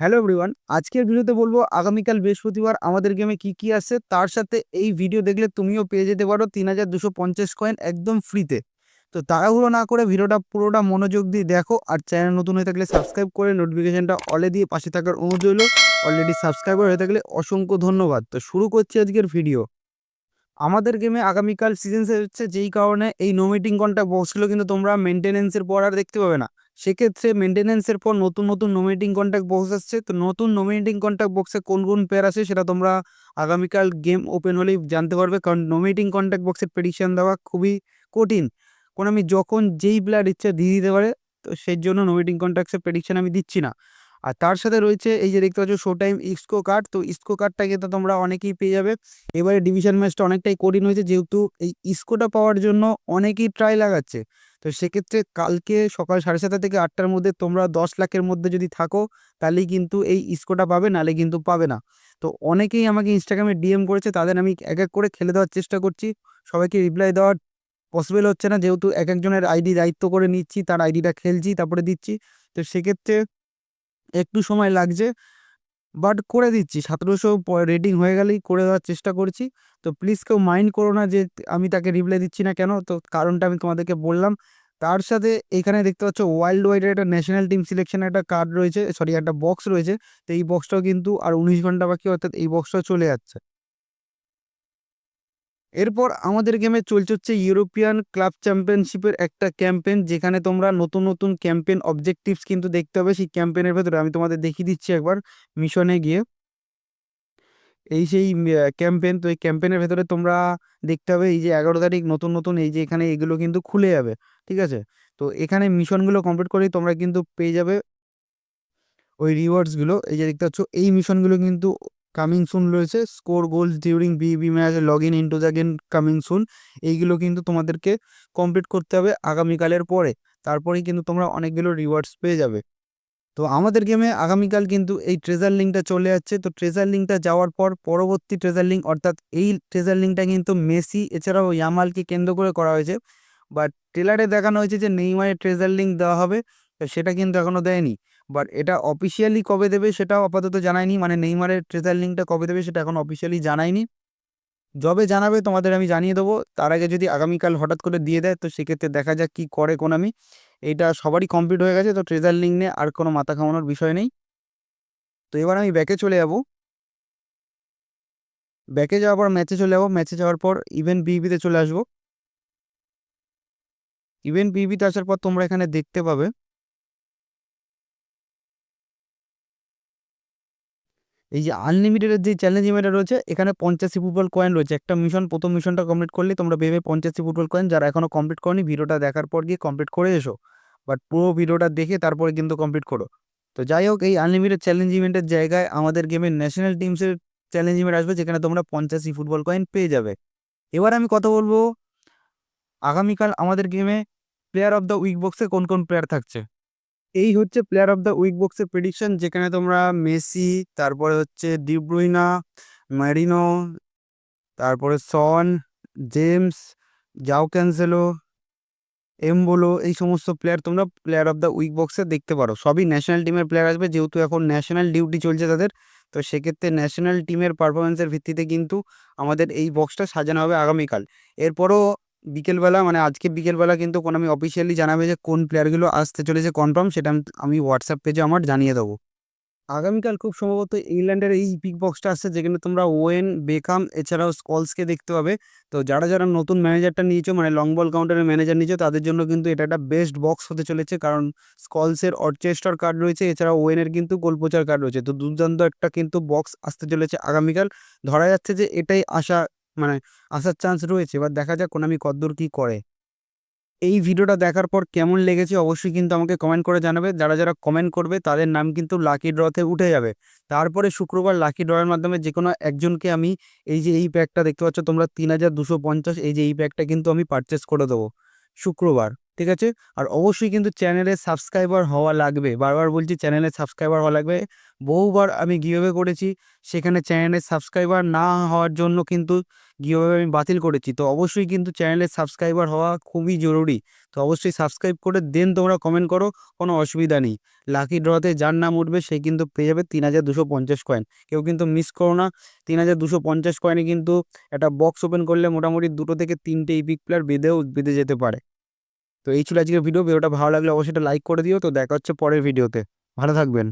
Hello everyone আজকের ভিডিওতে বলব আগামীকাল বৃহস্পতিবার আমাদের গেমে কি কি আছে তার সাথে এই ভিডিও দেখলে তুমিও পেয়ে যেতে পারো তিন হাজার দুশো পঞ্চাশ কয়েন একদম ফ্রিতে তো। তাড়াহুড়ো না করে ভিডিওটা পুরোটা মনোযোগ দিয়ে দেখো আর চ্যানেল নতুন হয়ে থাকলে সাবস্ক্রাইব করে নোটিফিকেশনটা অলে দিয়ে পাশে থাকার অনুরোধ রইল। অলরেডি সাবস্ক্রাইবার হয়ে থাকলে অসংখ্য ধন্যবাদ। তো শুরু করছি আজকের ভিডিও আমাদের গেমে আগামীকাল সিজন হচ্ছে যেই কারণে এই নোমিটিং কন্ট্যাক্ট বক্সগুলো কিন্তু তোমরা মেনটেনেন্সের পর আর দেখতে পাবে না। সেক্ষেত্রে মেনটেনেন্সের পর নতুন নতুন নোমিনেটিং কন্ট্যাক্ট বক্স আসছে। তো নতুন নোমিনেটিং কন্ট্যাক্ট বক্সে কোন কোন পেয়ার আছে সেটা তোমরা আগামীকাল গেম ওপেন হলেই জানতে পারবে। কারণ নোমিনেটিং কন্ট্যাক্ট বক্সের প্রেডিকশন দেওয়া খুবই কঠিন। কারণ আমি যখন যেই প্লেয়ার ইচ্ছা দিয়ে দিতে পারে, তো সেই জন্য নোমিনেটিং কন্ট্যাক্টসের প্রেডিকশন আমি দিচ্ছি না। আর তার সাথে রয়েছে এই যে দেখতে পাচ্ছ শো টাইম ইস্কো কার্ড তো ইস্কো কার্ডটা কিন্তু তোমরা অনেকেই পেয়ে যাবে। এবারে ডিভিশন ম্যাচটা অনেকটাই কঠিন হয়েছে। যেহেতু এই ইস্কোটা পাওয়ার জন্য অনেকেই ট্রাই লাগাচ্ছে। তো সেক্ষেত্রে কালকে সকাল সাড়ে সাতটা থেকে আটটার মধ্যে তোমরা দশ লাখের মধ্যে যদি থাকো, তাহলেই কিন্তু এই ইস্কোটা পাবে নালে কিন্তু পাবে না। তো অনেকেই আমাকে ইনস্টাগ্রামে ডিএম করেছে, তাদের আমি এক এক করে খেলে দেওয়ার চেষ্টা করছি। সবাইকে রিপ্লাই দেওয়ার পসিবল হচ্ছে না, যেহেতু এক একজনের আইডি দায়িত্ব করে নিচ্ছি, তার আইডিটা খেলছি, তারপরে দিচ্ছি। তো সেক্ষেত্রে একটু সময় লাগছে। বাট করে দিচ্ছি। সতেরোশো রেটিং হয়ে গেলেই করে দেওয়ার চেষ্টা করছি। তো প্লিজ কেউ মাইন্ড করো না যে আমি তাকে রিপ্লাই দিচ্ছি না কেন। তো কারণটা আমি তোমাদেরকে বললাম। তার সাথে এখানে দেখতে পাচ্ছ ওয়ার্ল্ড ওয়াইডের একটা ন্যাশনাল টিম সিলেকশন একটা কার্ড রয়েছে। সরি একটা বক্স রয়েছে। তো এই বক্সটাও কিন্তু আর উনিশ ঘণ্টা বাকি অর্থাৎ এই বক্সটাও চলে যাচ্ছে। এরপর আমাদের গেমে চলছে হচ্ছে ইউরোপিয়ান ক্লাব চ্যাম্পিয়নশিপের একটা ক্যাম্পেন যেখানে তোমরা নতুন নতুন ক্যাম্পেন অবজেক্টিভস কিন্তু দেখতে হবে। সেই ক্যাম্পেনের ভেতরে আমি তোমাদের দেখিয়ে দিচ্ছি একবার মিশনে গিয়ে। এই সেই ক্যাম্পেন তো এই ক্যাম্পেনের ভেতরে তোমরা দেখতে হবে এই যে এগারো তারিখ নতুন নতুন এই যে এখানে এগুলো কিন্তু খুলে যাবে, ঠিক আছে? তো এখানে মিশনগুলো কমপ্লিট করেই তোমরা কিন্তু পেয়ে যাবে। ওই রিওয়ার্ডসগুলো এই যে দেখতে পাচ্ছ, এই মিশনগুলো কিন্তু কামিং সুন রয়েছে। Score goals during BB match log in into the game coming soon এইগুলো কিন্তু তোমাদেরকে কমপ্লিট করতে হবে আগামীকালের পরে। তারপরেই কিন্তু তোমরা অনেকগুলো রিওয়ার্ডস পেয়ে যাবে। তো আমাদের গেমে আগামীকাল কিন্তু এই ট্রেজার লিঙ্কটা চলে যাচ্ছে তো ট্রেজার লিঙ্কটা যাওয়ার পর পরবর্তী ট্রেজার লিঙ্ক অর্থাৎ এই ট্রেজার লিঙ্কটা কিন্তু মেসি, এছাড়াও ইয়ামালকে কেন্দ্র করে করা হয়েছে। বাট ট্রেলারে দেখানো হয়েছে যে, নেইমারের ট্রেজার লিঙ্ক দেওয়া হবে। সেটা কিন্তু এখনও দেয়নি। বাট এটা অফিসিয়ালি কবে দেবে সেটাও আপাতত জানায়নি। মানে নেইমারের ট্রেজার লিঙ্কটা কবে দেবে সেটা এখন অফিসিয়ালি জানায়নি। যবে জানাবে তোমাদের আমি জানিয়ে দেবো। তার আগে যদি আগামীকাল হঠাৎ করে দিয়ে দেয়, তো সেক্ষেত্রে দেখা যাক কী করে কোনামি এইটা সবারই কমপ্লিট হয়ে গেছে, তো ট্রেজার লিঙ্ক নিয়ে আর কোনো মাথা খাওয়ানোর বিষয় নেই। তো এবার আমি ব্যাকে চলে যাব। ব্যাকে যাওয়ার পর ম্যাচে চলে যাব। ম্যাচে যাওয়ার পর ইভেন্ট বিবিতে চলে আসব। ইভেন্ট বিবিতে আসার পর তোমরা এখানে দেখতে পাবে এই যে আনলিমিটেডের যে চ্যালেঞ্জ ইভেন্টটা রয়েছে, এখানে পঞ্চাশি ফুটবল কয়েন রয়েছে। একটা মিশন প্রথম মিশনটা কমপ্লিট করলে তোমরা ভেবে পঞ্চাশি ফুটবল কয়েন যারা এখনও কমপ্লিট করনি, ভিডিওটা দেখার পর গিয়ে কমপ্লিট করে এসো। বাট পুরো ভিডিওটা দেখে তারপরে কিন্তু কমপ্লিট করো। তো যাই হোক, এই আনলিমিটেড চ্যালেঞ্জ ইভেন্টের জায়গায় আমাদের গেমের ন্যাশনাল টিমসের চ্যালেঞ্জ ইভেন্ট আসবে, যেখানে তোমরা পঞ্চাশি ফুটবল কয়েন পেয়ে যাবে। এবার আমি কথা বলব, আগামীকাল আমাদের গেমে প্লেয়ার অফ দ্য উইক বক্সে কোন কোন প্লেয়ার থাকছে? এই হচ্ছে প্লেয়ার অফ দ্য উইক বক্সের প্রেডিকশন যেখানে তোমরা মেসি, তারপরে হচ্ছে ডিব্রুইনা ম্যারিনো তারপরে Son James Joao Cancelo Embolo এই সমস্ত প্লেয়ার তোমরা প্লেয়ার অফ দ্য উইক বক্সে দেখতে পারো। সবই ন্যাশনাল টিমের প্লেয়ার আসবে, যেহেতু এখন ন্যাশনাল ডিউটি চলছে তাদের। তো সেক্ষেত্রে ন্যাশনাল টিমের পারফরমেন্সের ভিত্তিতে কিন্তু আমাদের এই বক্সটা সাজানো হবে আগামীকাল। এরপরও বিকেলবেলা মানে আজকে বিকেলবেলা কিন্তু কোন আমি অফিসিয়ালি জানাবে যে কোন প্লেয়ারগুলো আসতে চলেছে কনফার্ম সেটা আমি হোয়াটসঅ্যাপ পেজে আমার জানিয়ে দেবো। আগামীকাল খুব সম্ভবত ইংল্যান্ডের এই পিক বক্সটা আসছে, যেখানে তোমরা ওয়েন বেকাম এছাড়াও স্কলসকে দেখতে পাবে। তো যারা যারা নতুন ম্যানেজারটা নিয়েছো মানে লং বল কাউন্টারের ম্যানেজার নিয়েছো, তাদের জন্য কিন্তু এটা একটা বেস্ট বক্স হতে চলেছে। কারণ স্কলসের অরচেস্টার কার্ড রয়েছে, এছাড়াও ওয়েনের কিন্তু গোলপোচার কার্ড রয়েছে। তো দুর্দান্ত একটা কিন্তু বক্স আসতে চলেছে আগামীকাল। ধরা যাচ্ছে যে এটাই আশা মানে আসার চান্স রয়েছে, এবার দেখা যাক কোনামি কদ্দূর কী করে। এই ভিডিওটা দেখার পর কেমন লেগেছে অবশ্যই কিন্তু আমাকে কমেন্ট করে জানাবে। যারা যারা কমেন্ট করবে, তাদের নাম কিন্তু লাকি ড্রতে উঠে যাবে। তারপরে শুক্রবার লাকি ড্রয়ের মাধ্যমে যে কোনো একজনকে আমি এই যে, এই প্যাকটা দেখতে পাচ্ছ তোমরা তিন হাজার দুশো পঞ্চাশ, এই যে, এই প্যাকটা কিন্তু আমি পারচেস করে দেবো। শুক্রবার। ঠিক আছে? আর অবশ্যই কিন্তু চ্যানেলে সাবস্ক্রাইবার হওয়া লাগবে। বারবার বলছি চ্যানেলে সাবস্ক্রাইবার হওয়া লাগবে। বহুবার আমি গিভওয়ে করেছি। সেখানে চ্যানেলে সাবস্ক্রাইবার না হওয়ার জন্য কিন্তু গিভওয়ে আমি বাতিল করেছি। তো অবশ্যই কিন্তু চ্যানেলে সাবস্ক্রাইবার হওয়া খুবই জরুরি। তো অবশ্যই সাবস্ক্রাইব করে দেন, তোমরা কমেন্ট করো, কোনো অসুবিধা নেই। লাকি ড্রতে যার নাম উঠবে, সে কিন্তু পেয়ে যাবে তিন হাজার দুশো পঞ্চাশ কয়েন কেউ কিন্তু মিস করো না। তিন হাজার দুশো পঞ্চাশ কয়েনে কিন্তু একটা বক্স ওপেন করলে মোটামুটি দুটো থেকে তিনটে ইপিক প্লেয়ার বেঁধেও, বেঁধে যেতে পারে। তো এই ছিল আজকের ভিডিও ভিডিওটা ভালো লাগলে অবশ্যই লাইক করে দিও। তো দেখা হচ্ছে পরের ভিডিওতে ভালো থাকবেন।